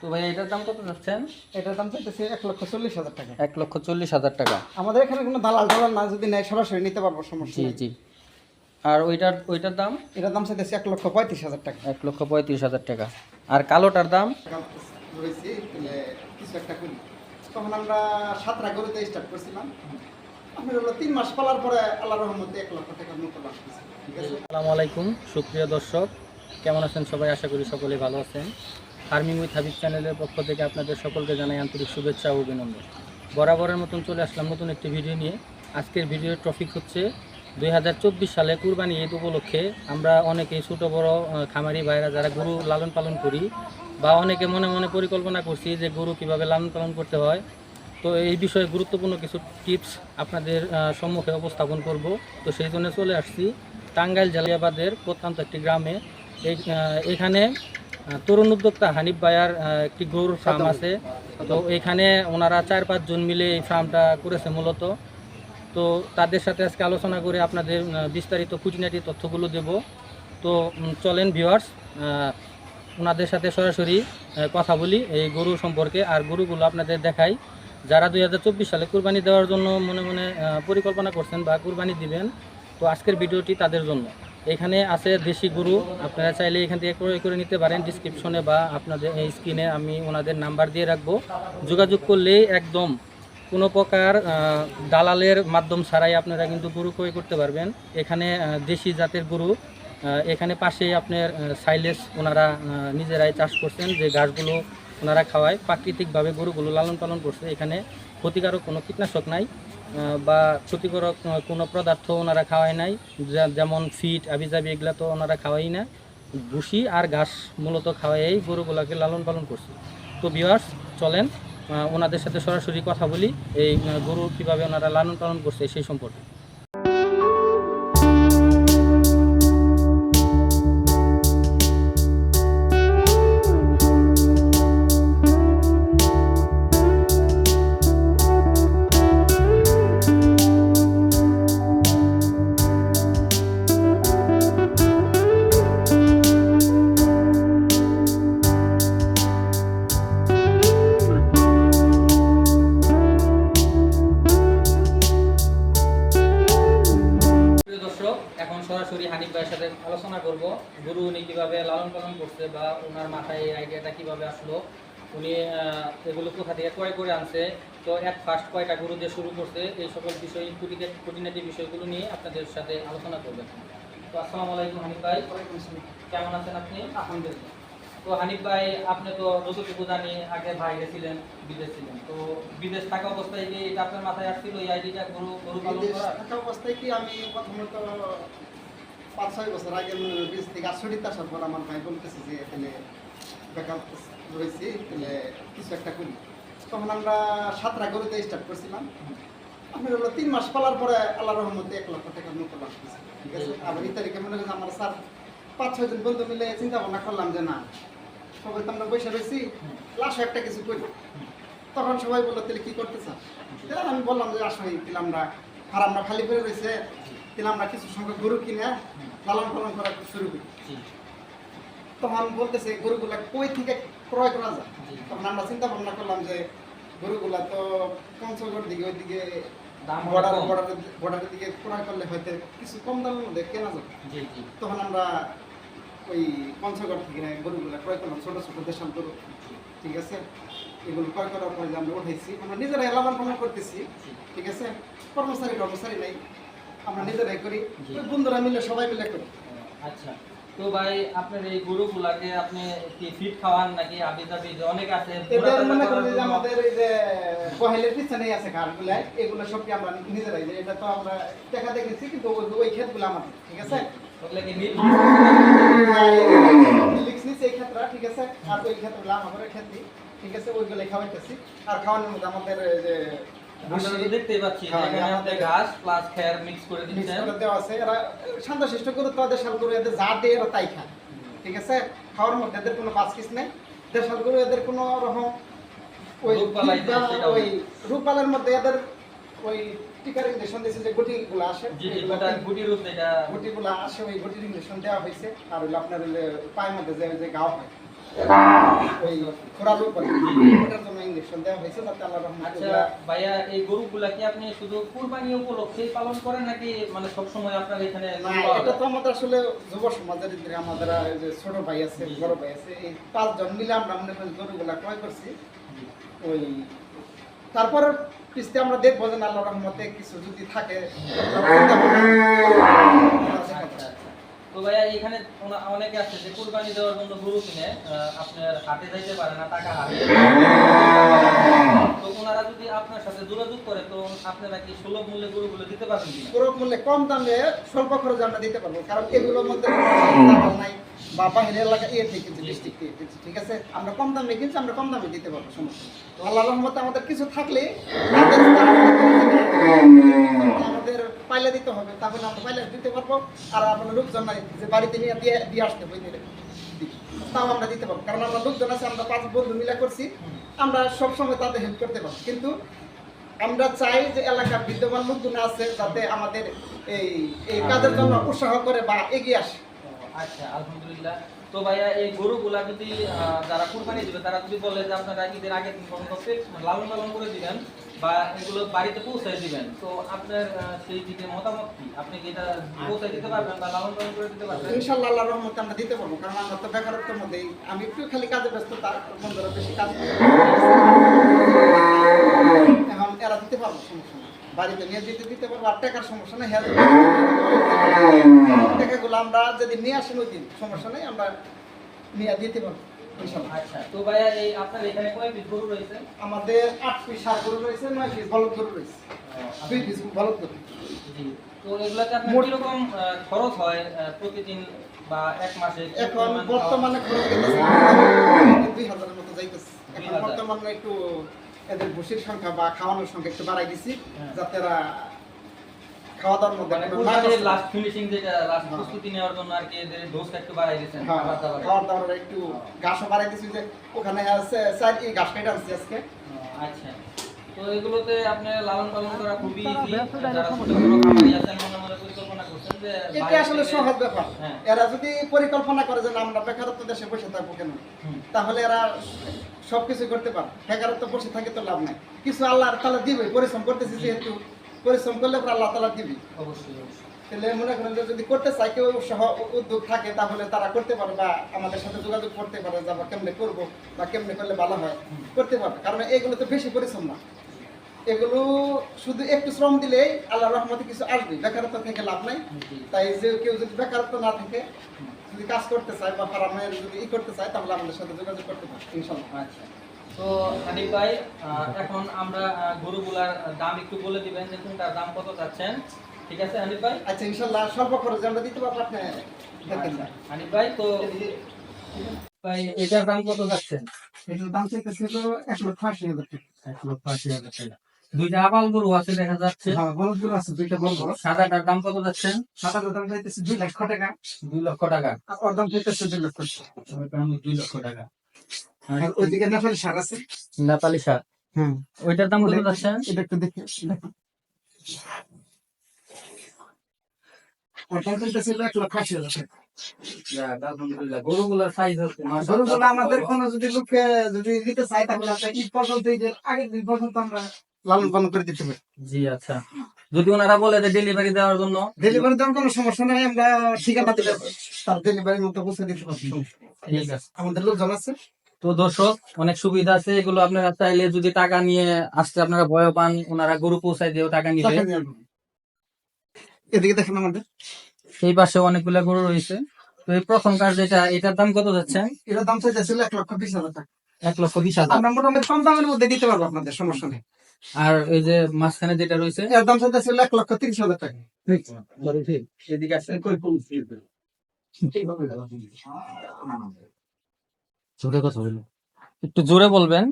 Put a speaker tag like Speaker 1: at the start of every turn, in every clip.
Speaker 1: তো ভাই এটার দাম কত যাচ্ছেন?
Speaker 2: এটার দাম চাইতেছে এক লক্ষ চল্লিশ হাজার টাকা।
Speaker 1: এক লক্ষ চল্লিশ হাজার টাকা।
Speaker 2: আমাদের এখানে কোনো দালাল টালাল না যদি নেয় সরাসরি নিতে পারব সমস্যা
Speaker 1: জি জি। আর ওইটার ওইটার দাম?
Speaker 2: এটার দাম চাইতেছে এক লক্ষ পঁয়ত্রিশ হাজার টাকা।
Speaker 1: এক লক্ষ পঁয়ত্রিশ হাজার টাকা। আর কালোটার দাম?
Speaker 2: কিছু একটা করি। তখন আমরা সাতটা গরুতে স্টার্ট করছিলাম। তিন মাস পালার পরে আল্লাহ রহমতে এক লক্ষ টাকার মতো লাভ করছি ঠিক আছে?
Speaker 1: আসসালামু আলাইকুম সুপ্রিয় দর্শক। কেমন আছেন সবাই? আশা করি সকলেই ভালো আছেন। ফার্মিং উইথ হাবিব চ্যানেলের পক্ষ থেকে আপনাদের সকলকে জানাই আন্তরিক শুভেচ্ছা ও অভিনন্দন। বরাবরের মতন চলে আসলাম নতুন একটি ভিডিও নিয়ে। আজকের ভিডিওর টপিক হচ্ছে দুই হাজার চব্বিশ সালে কুরবানি ঈদ উপলক্ষে আমরা অনেকেই ছোটো, বড় খামারি ভাইরা যারা গরু লালন পালন করি বা অনেকে মনে মনে পরিকল্পনা করছি যে গরু কীভাবে লালন পালন করতে হয়। তো এই বিষয়ে গুরুত্বপূর্ণ কিছু টিপস আপনাদের সম্মুখে উপস্থাপন করব। তো সেই জন্য চলে আসছি টাঙ্গাইল জালিয়াবাদের প্রত্যন্ত একটি গ্রামে। এখানে তরুণ উদ্যোক্তা হানিফ ভাইয়ার একটি গরুর ফার্ম আছে। তো এখানে ওনারা চার পাঁচজন মিলে এই ফার্মটা করেছে মূলত। তো তাদের সাথে আজকে আলোচনা করে আপনাদের বিস্তারিত খুঁটিনাটি তথ্যগুলো দেব। তো চলেন ভিউয়ার্স ওনাদের সাথে সরাসরি কথা বলি এই গরু সম্পর্কে আর গরুগুলো আপনাদের দেখাই। যারা দুই হাজার চব্বিশ সালে কুরবানি দেওয়ার জন্য মনে মনে পরিকল্পনা করছেন বা কুরবানি দিবেন তো আজকের ভিডিওটি তাদের জন্য। এখানে আছে দেশি গরু। আপনারা চাইলে এখান থেকে ক্রয় করে নিতে পারেন ডিসক্রিপশনে বা আপনাদের এই স্ক্রিনে আমি ওনাদের নাম্বার দিয়ে রাখব। যোগাযোগ করলেই একদম কোনো প্রকার দালালের মাধ্যম ছাড়াই আপনারা কিন্তু গরু ক্রয় করতে পারবেন। এখানে দেশি জাতের গরু এখানে পাশেই আপনার সাইলেস ওনারা নিজেরাই চাষ করছেন। যে গাছগুলো ওনারা খাওয়ায়, প্রাকৃতিকভাবে গরুগুলো লালন পালন করছে। এখানে ক্ষতিকারক কোনো কীটনাশক নাই বা ক্ষতিকারক কোনো পদার্থ ওনারা খাওয়াই নাই যেমন ফিট, আবিজাবি এগুলো তো ওনারা খাওয়াই না। ভুষি আর ঘাস মূলত খাওয়াই গরুগুলোকে লালন পালন করছে। তো বিয়ার্স চলেন ওনাদের সাথে সরাসরি কথা বলি, এই গরু কীভাবে ওনারা লালন পালন করছে সেই সম্পর্কে। সাথে আলোচনা করব। গুরু উনি কীভাবে লালন পালন করছে বা ওনার মাথায় এই আইডিয়াটা কীভাবে আসলো উনি এগুলো কোথা থেকে ক্রয় করে আনছে। তো এক ফার্স্ট কয়টা গুরু দিয়ে শুরু করছে এই সকল বিষয় খুঁটিনাটি বিষয়গুলো নিয়ে আপনাদের সাথে আলোচনা করবেন তো আসসালামু আলাইকুম হানিফ ভাই। কেমন আছেন আপনি?
Speaker 2: আলহামদুলিল্লাহ।
Speaker 1: তো হানিফ ভাই আপনি তো যতটুকু জানি আগে বাইরে ছিলেন বিদেশ ছিলেন। তো বিদেশ থাকা অবস্থায় কি এটা আপনার মাথায় আসছিল এই আইডিটা গরু গরু পালন করা
Speaker 2: থাকা অবস্থায় কি আমি প্রথমত পাঁচ ছয় বছর আগে বিদেশ থেকে আটষট্টিতে আসার পর আমার ভাই বলতেছে যে এখানে বেকার রয়েছি, তাহলে কিছু একটা করি। তখন আমরা সাতটা গরুতে স্টার্ট করছিলাম। আমি হলো তিন মাস পালার পরে আল্লাহ রহমতে এক লক্ষ টাকার মতো লাভ করছি ঠিক আছে? আবার এই তারিখে মনে করেন আমার স্যার পাঁচ ছয়জন বন্ধু মিলে চিন্তা ভাবনা করলাম যে, না, সবাই তো আমরা বসে রয়েছি লাস্ট একটা কিছু করি। তখন সবাই বলল, তাহলে কি করতে চাস? আমি বললাম যে আসলে আমরা আমরা খালি করে রয়েছে তাহলে আমরা কিছু সংখ্যক গরু কিনে লালন পালন করা শুরু করি। তখন বলতেছে গরুগুলা কই থেকে ক্রয় করা যায়? তখন আমরা চিন্তা ভাবনা করলাম যে গরুগুলা তো পঞ্চগড় দিকে ওইদিকে বর্ডার। বর্ডারের দিকে ক্রয় করলে হয়তো কিছু কম দামের মধ্যে কেনা যাবে। তখন আমরা ওই পঞ্চগড় থেকে গরুগুলা ক্রয় করলাম ছোটো ছোটো দেশাল গরু। ঠিক আছে? এগুলো ক্রয় করার পরে আমরা উঠাইছি আমরা নিজেরাই লালন করতেছি। ঠিক আছে? কর্মচারী কর্মচারী নেই। আমরা নিজেরাই করি বন্ধুরা মিলে সবাই মিলে করি।
Speaker 1: আচ্ছা তো ভাই আপনার এই গরুগুলাকে আপনি কি ফিট খাওয়ান নাকি আবি দাবি যে অনেক আছে
Speaker 2: এদের মনে করেন যে আমাদের এই যে কহেলের পিছনেই আছে ঘাটগুলা এগুলো সবকে আমরা নিজেরাই যে এটা তো আমরা দেখা দেখেছি কিন্তু ওই- ওই ক্ষেতগুলো আমাদের ঠিক আছে?
Speaker 1: ওগুলা কি
Speaker 2: লিক্স নিচ্ছে এই ক্ষেত্রে ঠিক আছে? আর ওই ক্ষেত্রগুলো আমাদের ক্ষেত্রে ঠিক আছে? ওইগুলো খাওয়াইতেছি। আর খাওয়ানোর মধ্যে আমাদের এই যে
Speaker 1: দেখতেই পাচ্ছি
Speaker 2: হ্যাঁ,
Speaker 1: এখানে আপনি ঘাস প্লাস খের মিক্স করে
Speaker 2: মিক্স করে আছে। এরা শান্তশিষ্ট করে তো দেশাল গরু এদের যা দিয়ে এরা তাই খায়। ঠিক আছে? খাওয়ার মধ্যে এদের কোনো পাঁচ কিস নেই। দেশাল গরু এদের কোনো রকম ওই ওই
Speaker 1: নেই।
Speaker 2: রূপালের মধ্যে এদের ওই টিকার ইঞ্জেকশন দিয়েছে যে গুটিগুলো আসে।
Speaker 1: জি জি গুটি রূপ
Speaker 2: গুটিগুলো আসে ওই গুটির ইঞ্জেকশন দেওয়া হয়েছে। আর আপনার পায়ের মধ্যে যে গাও হয়।
Speaker 1: আচ্ছা
Speaker 2: ওগুলা-
Speaker 1: ভাইয়া এই গরুগুলা কি আপনি শুধু কুরবানি উপলক্ষেই পালন করেন নাকি মানে সবসময় আপনার এখানে
Speaker 2: না
Speaker 1: গরু পাওয়া
Speaker 2: এটা তো আমাদের আসলে যুব সমাজের আমাদের ছোট ভাই আছে বড় ভাই আছে এই পাঁচজন মিলে আমরা মনে করি গরুগুলা ক্রয় করছি। ওই তারপর কিস্তি আমরা দেখব যে আল্লাহ রহমতে কিছু যদি থাকে
Speaker 1: আচ্ছা। তো ভাইয়া এখানে অনেকে আছে যে কুরবানি দেওয়ার জন্য গরু কিনে আপনার হাটে যাইতে পারে না টাকা হারিয়ে তো ওনারা যদি আপনার সাথে যোগাযোগ করে তো আপনারা কি সুলভ মূল্যে গরুগুলো দিতে পারবেন
Speaker 2: পুরো মূল্যে কম দামে স্বল্প খরচে আমরা দিতে পারব কারণ এগুলোর মধ্যে নাই বা বাইরের এলাকা ইয়ে থেকে কিনছি ডিস্ট্রিক্ট থেকে কিনছি ঠিক আছে? আমরা কম দামে কিনছি আমরা কম দামে দিতে পারব সমস্যা আল্লাহ রহমতে আমাদের কিছু থাকলে পাইলে দিতে হবে তাহলে আমরা পাইলে দিতে পারব, আর আপনার লোকজন নাই, যে বাড়িতে নিয়ে দিয়ে দিয়ে আসতে বই নিলে তাও আমরা দিতে পারব, কারণ আমরা লোকজন আছে, আমরা পাঁচ বন্ধু মিলে করছি, আমরা সবসময় তাদের হেল্প করতে পারব। কিন্তু আমরা চাই যে এলাকার বিদ্যমান লোকজন আছে, যাতে আমাদের এই এই কাজের জন্য উৎসাহ করে বা এগিয়ে আসে।
Speaker 1: আচ্ছা আলহামদুলিল্লাহ। তো ভাইয়া, এই গরুগুলা যদি যারা কুরবানি দিবে, তারা যদি বলে যে আপনারা ঈদের পেট লালন পালন করে দিবেন বা এগুলো বাড়িতে পৌঁছে দিবেন, তো আপনার সেই দিকে মতামত কি? আপনি কি এটা পৌঁছে দিতে পারবেন বা লালন পালন করে দিতে পারবেন?
Speaker 2: ইনশাল্লাহ আল্লাহর রহমতে আমরা দিতে পারব, কারণ আমরা তো বেকারত্বের মধ্যেই, আমি একটু খালি কাজে ব্যস্ত, তার বন্ধুরা বেশি কাজ। এখন এরা দিতে পারব, সমস্যা বাড়িতে নিয়ে দিতে দিতে পারব আর টাকার সমস্যা নেই হেল্প টাকাগুলো আমরা যদি নিয়ে আসি ওই দিন সমস্যা নেই আমরা নিয়ে দিতে পারব
Speaker 1: আচ্ছা তো ভাইয়া এই আপনার এখানে কয় পিস গরু রয়েছে?
Speaker 2: আমাদের আট পিস সার গরু রয়েছে নয় পিস বলদ গরু রয়েছে। দুই পিস বলদ গরু।
Speaker 1: তো এগুলাতে আপনার কীরকম খরচ হয় প্রতিদিন বা এক মাসে?
Speaker 2: এখন বর্তমানে খরচ? দুই হাজারের মতো যাইতেছে। এখন বর্তমানে একটু এদের ভুসির সংখ্যা বা খাওয়ানোর সংখ্যা একটু বাড়াই দিছি
Speaker 1: হ্যাঁ।
Speaker 2: যাতে এরা খাওয়া দাওয়ার মধ্যে
Speaker 1: মানে লাস্ট ফিনিশিং যেটা লাস্ট
Speaker 2: হ্যাঁ।
Speaker 1: প্রস্তুতি নেওয়ার জন্য আর কি এদের ডোজ একটু বাড়াই দিয়েছেন
Speaker 2: হ্যাঁ,
Speaker 1: খাবার দাবারে।
Speaker 2: খাওয়ার দাওয়ার একটু ঘাসও বাড়াই দিছি যে ওখানে আছে স্যার এই ঘাস কেটে আনছি আজকে
Speaker 1: আচ্ছা তো এগুলোতে আপনি লালন পালন করা খুবই ইজি যারা ছোট বড় খামারি আছেন মনে মনে পরিকল্পনা করছেন যে
Speaker 2: এটা আসলে সহজ ব্যাপার?
Speaker 1: হ্যাঁ।
Speaker 2: এরা যদি পরিকল্পনা করে যে আমরা বেকারত্ব দেশে বসে থাকব কেন? তাহলে এরা সবকিছু করতে পারে। বেকারত্ব বসে থাকে তো লাভ নাই। কিছু আল্লাহ তালা দিবে পরিশ্রম করতেছি যেহেতু। পরিশ্রম করলে আল্লাহ তালা দিবে।
Speaker 1: অবশ্যই
Speaker 2: তাহলে মনে করেন যে যদি করতে চাই কেউ সহ উদ্যোগ থাকে তাহলে তারা করতে পারে বা আমাদের সাথে যোগাযোগ করতে পারে যে আমরা কেমনে করব বা কেমনে করলে ভালো হয়। করতে পারবে। কারণ এগুলো তো বেশি পরিশ্রম না। এগুলো শুধু একটু শ্রম দিলেই আল্লাহ রহমতে কিছু আসবে। বেকারত্ব থেকে লাভ নাই। তাই যে কেউ যদি বেকারত্ব না থাকে যদি কাজ করতে চায় বা ফার্মের যদি ই করতে চায় তাহলে আমাদের সাথে যোগাযোগ করতে পারে। ইনশাল্লাহ
Speaker 1: আচ্ছা। তো হানিফ ভাই এখন আমরা গরুগুলার দাম একটু বলে দিবেন যে কোনটার দাম কত যাচ্ছেন। ঠিক আছে হানিফ ভাই?
Speaker 2: আচ্ছা ইনশাল্লাহ স্বল্প খরচে আমরা দিতে পারব আপনি।
Speaker 1: আচ্ছা, হানিফ ভাই তো ভাই এটার দাম কত যাচ্ছেন?
Speaker 2: এটার দাম চাইতেছিল এক লক্ষ আশি হাজার টাকা।
Speaker 1: এক লক্ষ আশি হাজার টাকা। দুইটা আবাল গরু আছে দেখা যাচ্ছে।
Speaker 2: হ্যাঁ আছে দুইটা বলব
Speaker 1: সাদাটার দাম কত যাচ্ছেন
Speaker 2: সাতার দাম চাইতেছে দুই লক্ষ টাকা।
Speaker 1: দুই লক্ষ টাকা।
Speaker 2: আর ওর দাম চাইতেছে দুই লক্ষ
Speaker 1: ওইটার দাম দুই লক্ষ টাকা।
Speaker 2: আর ওইদিকে নেপালি সার আছে?
Speaker 1: নেপালি সার।
Speaker 2: হ্যাঁ
Speaker 1: ওইটার দাম কত
Speaker 2: এটা একটু দেখে। টাকা। গরুগুলো আমাদের কোনো যদি লোককে যদি দিতে চাই তাহলে আগের দিন পর্যন্ত আমরা লালন পালন করে দিতে পারি
Speaker 1: জি আচ্ছা। যদি ওনারা বলে যে ডেলিভারি দেওয়ার জন্য
Speaker 2: ডেলিভারি দেওয়ার কোনো সমস্যা নাই আমরা ঠিকানা দিলে তার ডেলিভারির মতো পৌঁছে দিতে পারছি
Speaker 1: ঠিক আছে।
Speaker 2: আমাদের লোকজন আছে।
Speaker 1: তো দর্শক অনেক সুবিধা আছে এগুলো আপনারা চাইলে যদি টাকা নিয়ে আসতে আপনারা ভয় পান ওনারা গরু পৌঁছায় দিয়েও টাকা নিবে।
Speaker 2: এদিকে দেখেন আমাদের।
Speaker 1: সেই পাশে অনেকগুলা গরু রয়েছে। তো এই প্রথম কার যেটা এটার দাম কত যাচ্ছে?
Speaker 2: এটার দাম চাইতেছিল এক লক্ষ বিশ হাজার টাকা।
Speaker 1: এক লক্ষ বিশ হাজার।
Speaker 2: আমরা মোটামুটি কম দামের মধ্যে দিতে পারব আপনাদের সমস্যা নেই।
Speaker 1: আর এই যে মাঝখানে যেটা রয়েছে?
Speaker 2: এর দাম চাইতেছিল এক লক্ষ তিরিশ হাজার টাকা।
Speaker 1: এদিকে আছে। জোরে কথা বলুন একটু জোরে বলবেন।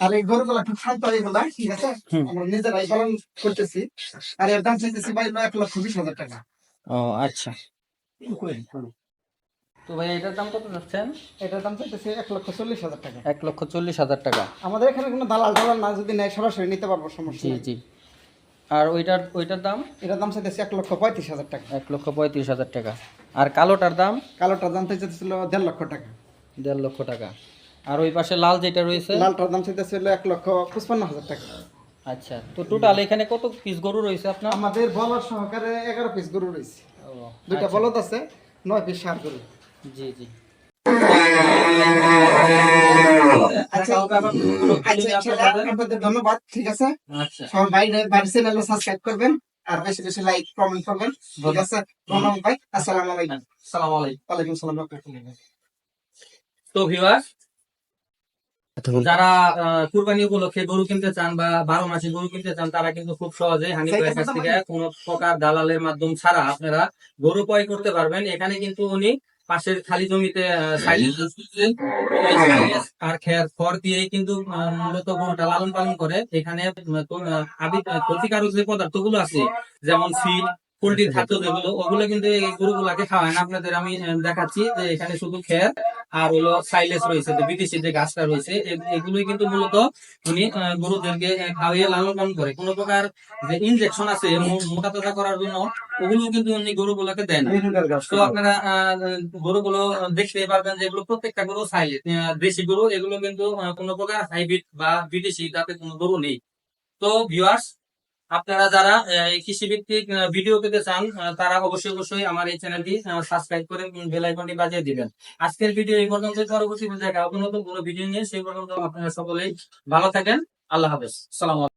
Speaker 2: আর এই গরুগুলা খুব শান্ত এগুলা ঠিক আছে? আমরা নিজেরাই পালন করতেছি। আর এর দাম চাইতেছি বাইরে এক লক্ষ বিশ হাজার টাকা।
Speaker 1: ও আচ্ছা। তো ভাই এটার দাম কত যাচ্ছেন?
Speaker 2: এটার দাম চাইতেছি এক লক্ষ চল্লিশ হাজার টাকা।
Speaker 1: এক লক্ষ চল্লিশ হাজার টাকা।
Speaker 2: আমাদের এখানে কোনো দালাল টালাল না যদি নেয় সরাসরি নিতে পারব সমস্যা
Speaker 1: জি জি। আর ওইটার ওইটার দাম?
Speaker 2: এটার দাম চাইতেছি এক লক্ষ পঁয়ত্রিশ হাজার টাকা।
Speaker 1: এক লক্ষ পঁয়ত্রিশ হাজার টাকা। আর কালোটার দাম?
Speaker 2: কালোটার দাম চাইতেছিল দেড় লক্ষ টাকা।
Speaker 1: দেড় লক্ষ টাকা। আর ওই পাশে লাল যেটা রয়েছে?
Speaker 2: লালটার দাম চাইতেছে হলো এক লক্ষ পঁচপান্ন হাজার টাকা।
Speaker 1: আচ্ছা তো টোটাল এখানে কত পিস গরু রয়েছে আপনার?
Speaker 2: আমাদের বলদ সহকারে এগারো পিস গরু রয়েছে। দুইটা
Speaker 1: আচ্ছা।
Speaker 2: বলদ আছে নয় পিস সার গরু।
Speaker 1: জি জি।
Speaker 2: আচ্ছা, আচ্ছা, ছেলে, আপনাদের ধন্যবাদ ঠিক আছে?
Speaker 1: আচ্ছা।
Speaker 2: সবাই বাইরে চ্যানেলে সাবস্ক্রাইব করবেন আর বেশি বেশি লাইক কমেন্ট করবেন ঠিক আছে? ধন্যবাদ ভাই আসসালামু আলাইকুম।
Speaker 1: সালাম আলাইকুম।
Speaker 2: ওয়ালাইকুম সালাম
Speaker 1: তো ভিউয়ার যারা কুরবানি উপলক্ষে গরু কিনতে চান বা বারো মাসে গরু কিনতে চান তারা কিন্তু খুব সহজে হানি কাছ থেকে কোন প্রকার দালালের মাধ্যম ছাড়া আপনারা গরু ক্রয় করতে পারবেন। এখানে কিন্তু উনি পাশের খালি জমিতে আর খের খড় দিয়েই কিন্তু মূলত গরুটা লালন পালন করে। এখানে উম, যে পদার্থগুলো ক্ষতিকারক যে পদার্থগুলো আছে যেমন ফিল পোল্ট্রির খাদ্য যেগুলো ওগুলো কিন্তু এই গরুগুলাকে খাওয়ায় না। আপনাদের আমি দেখাচ্ছি যে এখানে শুধু খের আর হলো সাইলেস রয়েছে বিদেশি যে গাছটা রয়েছে এগুলোই কিন্তু মূলত উনি গরুদেরকে আহ, খাওয়িয়ে লালন পালন করে। কোনো প্রকার যে ইনজেকশন আছে মোটা তাজা করার জন্য ওগুলো কিন্তু উনি গরুগুলোকে দেন তো আপনারা আহ, গরুগুলো দেখতে পারবেন যে এগুলো প্রত্যেকটা গরু সাইলেস দেশি গরু এগুলো কিন্তু কোনো প্রকার হাইব্রিড বা বিদেশি তাতে কোনো গরু নেই। তো ভিউয়ার্স আপনারা যারা কৃষি ভিত্তিক ভিডিও পেতে চান তারা অবশ্যই অবশ্যই আমার এই চ্যানেলটি সাবস্ক্রাইব করে বেল আইকনটি বাজিয়ে দিবেন। আজকের ভিডিও এই পর্যন্ত পরবর্তী দেখা হবে নতুন কোনো ভিডিও নিয়ে সেই পর্যন্ত আপনারা সকলেই ভালো থাকেন। আল্লাহ হাফেজ। সালাম